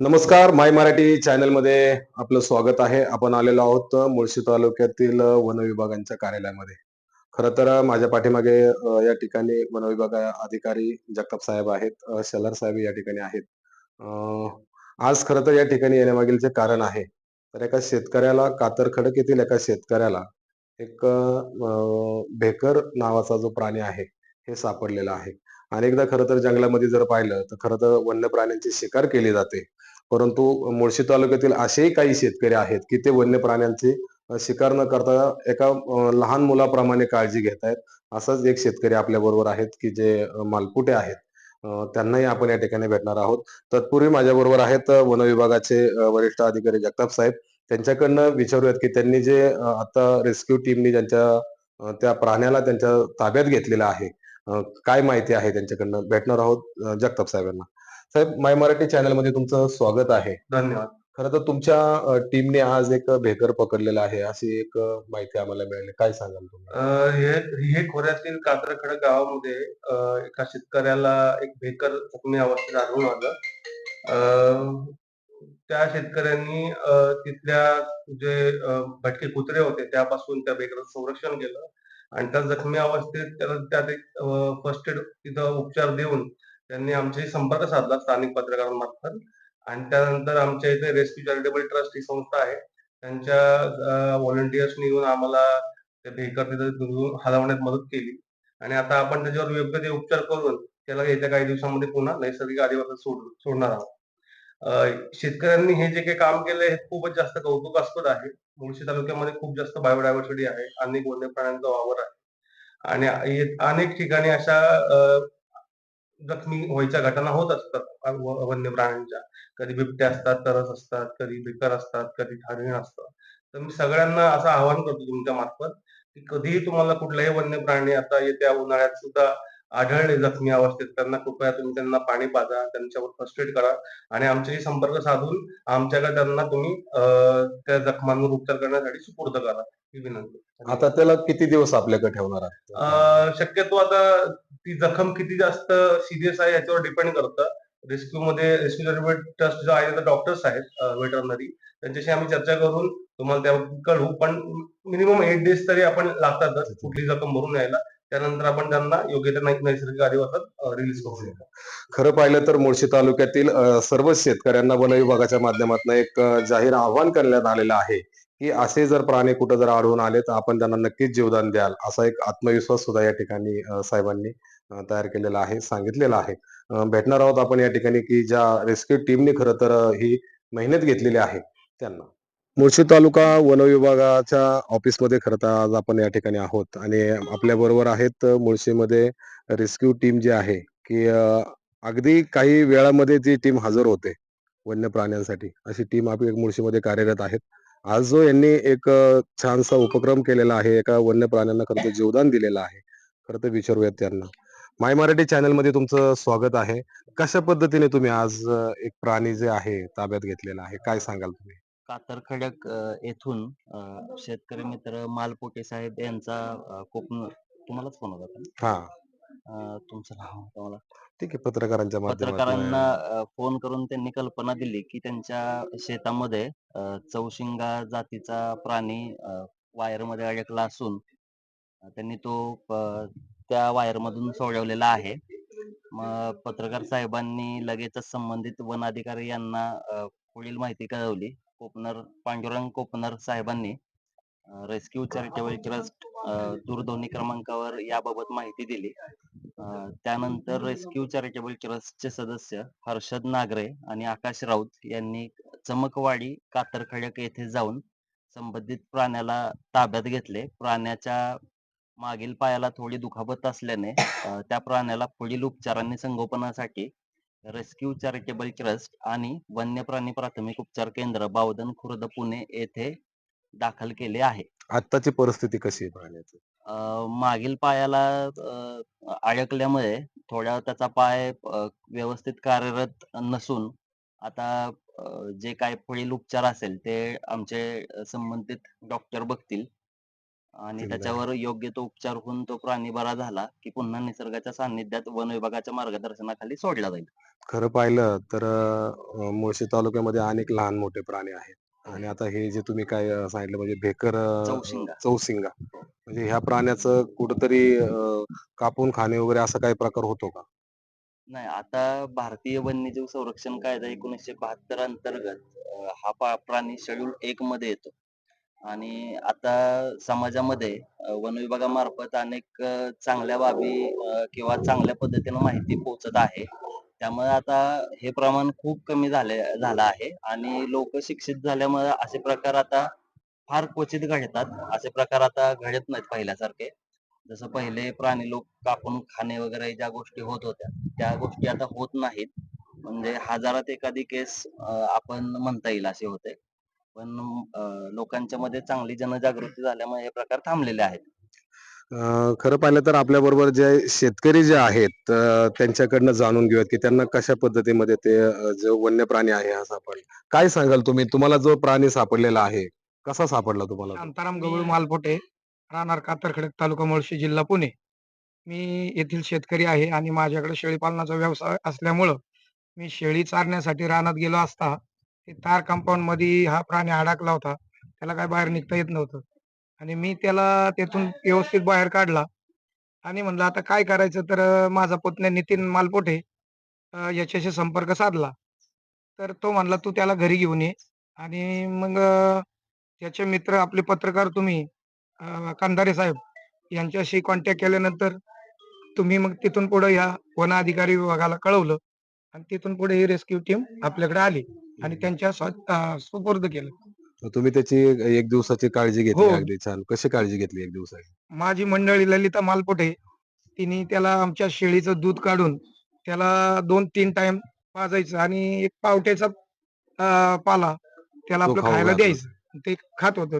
नमस्कार माय मराठी चॅनलमध्ये आपलं स्वागत आहे. आपण आलेलो आहोत मुळशी तालुक्यातील वन विभागांच्या कार्यालयामध्ये. खरं तर माझ्या पाठीमागे या ठिकाणी वन विभाग अधिकारी जगताप साहेब आहेत. अ, शेलार साहेब या ठिकाणी आहेत. आज खरं तर या ठिकाणी येण्यामागील जे कारण आहे तर एका शेतकऱ्याला कातर खडक येथील एका शेतकऱ्याला एक भेकर नावाचा जो प्राणी आहे हे सापडलेला आहे. अनेकदा खरं तर जंगलामध्ये जर पाहिलं तर खरं तर वन्य प्राण्यांची शिकार केली जाते. परंतु मुळशी तालुक्यातील असेही काही शेतकरी आहेत की ते वन्य प्राण्यांची शिकार न करता एका लहान मुलाप्रमाणे काळजी घेत आहेत. असाच एक शेतकरी आपल्या बरोबर आहेत की जे मालपुटे आहेत. त्यांनाही आपण या ठिकाणी भेटणार आहोत. तत्पूर्वी माझ्या बरोबर आहेत वन विभागाचे वरिष्ठ अधिकारी जगताप साहेब. त्यांच्याकडनं विचारूयात की त्यांनी जे आता रेस्क्यू टीमनी ज्यांच्या त्या प्राण्याला त्यांच्या ताब्यात घेतलेलं आहे काय माहिती आहे त्यांच्याकडनं? भेटणार आहोत जगताप साहेबांना. साहेब माय मराठी चॅनलमध्ये तुमचं स्वागत आहे. धन्यवाद. खरं तर तुमच्या टीमने आज एक भेकर पकडलेला आहे. अशी एक माहिती आम्हाला मिळाली. काय सांगाल तुम्ही? हे खोऱ्यातील कात्रखडक गावामध्ये एका शेतकऱ्याला एक भेकर जखमी अवस्थेत आढळून आलं. अ, त्या शेतकऱ्यांनी तिथल्या जे भटके कुत्रे होते त्यापासून त्या भेकराचं संरक्षण केलं. आणि त्या जखमी अवस्थेत त्याला त्यात एक फर्स्ट एड तिथं उपचार देऊन त्यांनी आमच्याशी संपर्क साधला स्थानिक पत्रकारांमार्फत. आणि त्यानंतर आमच्या इथे रेस्क्यू चॅरिटेबल ट्रस्ट ही संस्था आहे. त्यांच्या व्हॉलंटियर्सनी येऊन आम्हाला ते भेकर तिथं हलवण्यात मदत केली. आणि आता आपण त्याच्यावर योग्य ते उपचार करून त्याला येत्या काही दिवसांमध्ये पुन्हा नैसर्गिक आदिवासात सोड सोडणार आहोत. शेतकऱ्यांनी हे जे काही काम केले हे खूपच जास्त कौतुकास्पद आहे. मुळशी तालुक्यामध्ये खूप जास्त बायोडायव्हर्सिटी आहे. अनेक वन्य प्राण्यांचा वावर आहे. आणि अनेक ठिकाणी अशा जखमी व्हायच्या घटना होत असतात. वन्य प्राण्यांच्या. कधी बिबट्या असतात तरस असतात कधी बेकर असतात कधी हरिण असतात. तर मी सगळ्यांना असं आवाहन करतो तुमच्या मार्फत की कधीही तुम्हाला कुठलाही वन्य प्राणी आता येत्या उन्हाळ्यात सुद्धा आढळले जखमी अवस्थेत. त्यांना कृपया तुम्ही त्यांना पाणी पाजा त्यांच्यावर फर्स्ट एड करा आणि आमच्याशी संपर्क साधून आमच्याकडे त्यांना तुम्ही त्या जखमांवर उपचार करण्यासाठी सुपूर्द करा. ही विनंती. आता त्याला किती दिवस आपल्याकडे ठेवणार शक्यतो आता ती जखम किती जास्त सिरियस आहे याच्यावर डिपेंड करतं. रेस्क्यू मध्ये रेस्क्यू ट्रस्ट जो आहे डॉक्टर्स आहेत वेटरनरी त्यांच्याशी आम्ही चर्चा करून तुम्हाला त्याबाबतीत कळवू. पण मिनिमम एट डेज तरी आपण लागतातच. कुठली जखम भरून यायला. त्यानंतर आपण त्यांना योग्य त्या नैसर्गिक अधिवासात रिलीज करू शकतो खरं पाहिलं तर मुळशी तालुक्यातील सर्वच शेतकऱ्यांना वन विभागाच्या माध्यमातून एक जाहीर आव्हान करण्यात आलेलं आहे की असे जर प्राणी कुठं जर आढळून आले तर आपण त्यांना नक्कीच जीवदान द्याल असा एक आत्मविश्वास सुद्धा या ठिकाणी साहेबांनी तयार केलेला आहे सांगितलेला आहे. भेटणार आहोत आपण या ठिकाणी की ज्या रेस्क्यू टीमने खरं तर ही मेहनत घेतलेली आहे त्यांना. मुळशी तालुका वन विभागाच्या ऑफिसमध्ये खरं तर आज आपण या ठिकाणी आहोत. आणि आपल्या बरोबर आहेत मुळशीमध्ये रेस्क्यू टीम जी आहे की अगदी काही वेळामध्ये ती टीम हजर होते वन्य प्राण्यांसाठी अशी टीम आपली मुळशीमध्ये कार्यरत आहेत. आज जो यांनी एक छानसा उपक्रम केलेला आहे एका वन्य प्राण्यांना खरं तर जीवदान दिलेलं आहे खरं तर विचारूयात त्यांना. माय मराठी चॅनलमध्ये तुमचं स्वागत आहे. कशा पद्धतीने तुम्ही आज एक प्राणी जे आहे ताब्यात घेतलेला आहे? काय सांगाल तुम्ही? कातरखडक येथून शेतकरी मित्र मालपोटे साहेब यांचा कोकण तुम्हालाच फोन होता का? हा. अ, तुमचं नाव तुम्हाला ठीक आहे पत्रकारांच्या पत्रकारांना माध्यमातून अ, फोन करून त्यांनी कल्पना दिली की त्यांच्या शेतामध्ये अ, चौशिंगा जातीचा प्राणी वायरमध्ये अडकला असून अ, त्यांनी तो अ, त्या वायर मधून सोडवलेला आहे. मग पत्रकार साहेबांनी लगेचच संबंधित वन अधिकारी यांना अ, पुढील माहिती कळवली. कोपनर पांडुरंग कोपनर साहेबांनी रेस्क्यू चॅरिटेबल ट्रस्ट दूरध्वनी क्रमांकावर याबाबत माहिती दिली. त्यानंतर रेस्क्यू चॅरिटेबल ट्रस्टचे सदस्य हर्षद नागरे आणि आकाश राऊत यांनी चमकवाडी कातरखडक येथे जाऊन संबंधित प्राण्याला ताब्यात घेतले. प्राण्याच्या मागील पायाला थोडी दुखापत असल्याने त्या प्राण्याला पुढील उपचारांनी संगोपनासाठी रेस्क्यू चॅरिटेबल ट्रस्ट आणि वन्य प्राणी प्राथमिक उपचार केंद्र बावधन खुर्द पुणे येथे दाखल केले आहे. आत्ताची परिस्थिती कशी आहे अ, मागील पायाला अ, अडकल्यामुळे थोडा त्याचा पाय अ, व्यवस्थित कार्यरत नसून आता अ, जे काय पुढील उपचार असेल ते आमचे अ, संबंधित डॉक्टर बघतील. आणि ठीक आहे. त्याच्यावर योग्य तो उपचार होऊन तो प्राणी बरा झाला की पुन्हा निसर्गाच्या सान्निध्यात वन विभागाच्या मार्गदर्शनाखाली सोडला जाईल. खरं पाहिलं तर अ, मुळशी तालुक्यामध्ये अनेक लहान मोठे प्राणी आहेत. आणि आता हे जे तुम्ही काय अ, सांगितलं म्हणजे भेकर अ, चौशिंगा. चौशिंगा म्हणजे ह्या प्राण्याचं कुठंतरी अ, कापून खाणे वगैरे असा काही प्रकार होतो का? नाही आता भारतीय वन्यजीव संरक्षण कायदा एकोणीसशे बहात्तर अंतर्गत अं, हा पा- प्राणी शेड्यूल एक मध्ये येतो. आणि आता समाजामध्ये अं, वन विभागामार्फत अनेक अं, चांगल्या बाबी अं, किंवा चांगल्या पद्धतीनं माहिती पोहोचत आहे. त्यामुळे आता हे प्रमाण खूप कमी झाले झालं आहे. आणि लोक शिक्षित झाल्यामुळे असे प्रकार आता फार क्वचित घडतात. असे प्रकार आता घडत नाहीत पहिल्यासारखे. जसं पहिले प्राणी लोक कापून खाणे वगैरे ज्या गोष्टी होत होत्या त्या गोष्टी आता होत नाहीत. म्हणजे हजारात एखादी केस आपण म्हणता येईल असे होते. पण लोकांच्या मध्ये चांगली जनजागृती झाल्यामुळे हे प्रकार थांबलेले आहेत. खरं पाहिलं तर आपल्या बरोबर जे शेतकरी जे आहेत अ, त्यांच्याकडनं जाणून घेऊयात की त्यांना कशा पद्धतीमध्ये ते अ, जो वन्य प्राणी आहे हा सापडला. काय सांगाल तुम्ही? तुम्हाला जो प्राणी सापडलेला आहे कसा सापडला तुम्हाला तो? शांताराम गवळू मालपोटे राहणार कातरखेड तालुका मुळशी जिल्हा पुणे. मी येथील शेतकरी आहे आणि माझ्याकडे शेळी पालनाचा व्यवसाय असल्यामुळं मी शेळी चारण्यासाठी रानात गेलो असता ते तार कंपाऊंडमध्ये हा प्राणी अडकला होता. त्याला काय बाहेर निघता येत नव्हतं. आणि मी त्याला तेथून व्यवस्थित बाहेर काढला आणि म्हणलं आता काय करायचं? तर माझा पुतण्या नितीन मालपोटे याच्याशी संपर्क साधला. तर तो म्हणला तू त्याला घरी घेऊन ये आणि मग त्याचे मित्र आपले पत्रकार तुम्ही कांदारे साहेब यांच्याशी कॉन्टॅक्ट केल्यानंतर तुम्ही मग तिथून पुढे या वन अधिकारी विभागाला कळवलं आणि तिथून पुढे ही रेस्क्यू टीम आपल्याकडे आली आणि त्यांच्या सुपूर्द केलं. तुम्ही त्याची एक दिवसाची काळजी घेतली हो. अगदी छान कशी काळजी घेतली एक दिवसाची माझी मंडळी ललिता मालपोटे तिने त्याला आमच्या शेळीचं दूध काढून त्याला दोन तीन टाइम पाजायचं आणि एक पावट्याचा अं, पाला त्याला तो आपलं खाऊ खायला घातला. द्यायचं ते खात होत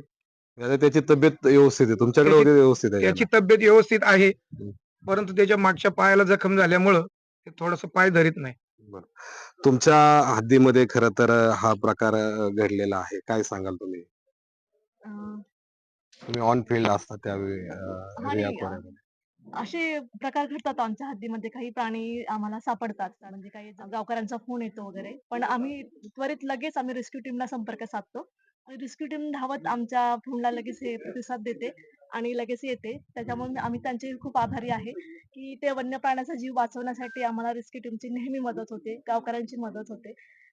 म्हणजे त्याची तब्येत व्यवस्थित आहे तुमच्याकडे त्याची- वगैरे व्यवस्थित आहे त्याची तब्येत व्यवस्थित आहे हम्म. परंतु त्याच्या मागच्या पायाला जखम झाल्यामुळं ते थोडस पाय धरीत नाही. तुमच्या हद्दीमध्ये खर तर हा प्रकार घडलेला आहे. काय सांगाल तुम्ही? अं, तुम्ही ऑन फील्ड असता त्यावेळी अ, हा, अ, खोऱ्यामध्ये. असे प्रकार घडतात आमच्या हद्दीमध्ये. काही प्राणी आम्हाला सापडतात. म्हणजे काही गावकऱ्यांचा फोन येतो वगैरे. पण आम्ही त्वरित लगेच आम्ही रेस्क्यू टीमला संपर्क साधतो. रेस्क्यू टीम धावत आमच्या फोनला लगेच हे प्रतिसाद देते. आणि लगेच येते. त्याच्यामुळे आम्ही त्यांचे खूप आभारी आहे की ते वन्य प्राण्याचा जीव वाचवण्यासाठी आम्हाला रेस्क्यू टीमची नेहमी मदत होते गावकऱ्यांची मदत होते.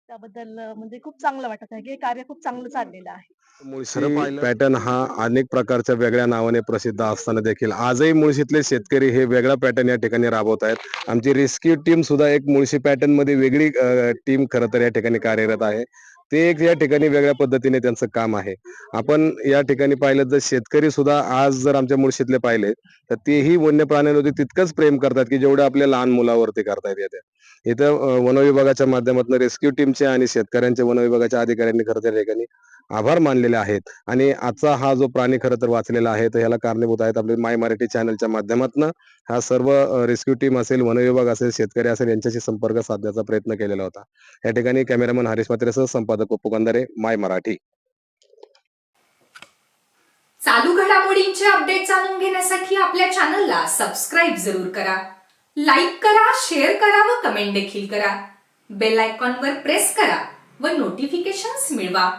त्याबद्दल म्हणजे खूप चांगलं वाटत आहे. की हे कार्य खूप चांगलं चाललेलं आहे. मुळशी पॅटर्न हा अनेक प्रकारच्या वेगळ्या नावाने प्रसिद्ध असताना देखील. आजही मुळशीतले शेतकरी हे वेगळा पॅटर्न या ठिकाणी राबवत आहेत. आमची रेस्क्यू टीम सुद्धा एक मुळशी पॅटर्नमध्ये वेगळी टीम खरं तर या ठिकाणी कार्यरत आहे. ते एक या ठिकाणी वेगळ्या पद्धतीने त्यांचं काम आहे. आपण या ठिकाणी पाहिलं तर शेतकरी सुद्धा आज जर आमच्या मुळशीतले पाहिले तर तेही वन्य प्राण्यांवरती तितकंच प्रेम करतात की जेवढं आपल्या लहान मुलावरती करतायत येत्या. इथं वनविभागाच्या माध्यमातून रेस्क्यू टीमचे आणि शेतकऱ्यांच्या वनविभागाच्या अधिकाऱ्यांनी खरं त्या या ठिकाणी आभार मानलेले आहेत. आणि आजचा हा जो प्राणी खरं तर वाचलेला आहे तर ह्याला कारणीभूत आहेत आपले माय मराठी चॅनलच्या माध्यमातून. हा सर्व रेस्क्यू टीम असेल वनविभाग असेल शेतकरी असेल यांच्याशी संपर्क साधण्याचा प्रयत्न केलेला होता. या ठिकाणी कॅमेरामन हरीश मात्रेसह संपादक पप्पू कंदारे माय मराठी. चालू घडामोडींचे अपडेट जाणून घेण्यासाठी आपल्या चॅनलला सबस्क्राईब जरूर करा. लाईक करा शेअर करा व कमेंट देखील करा. बेल आयकॉनवर प्रेस करा व नोटिफिकेशन्स मिळवा.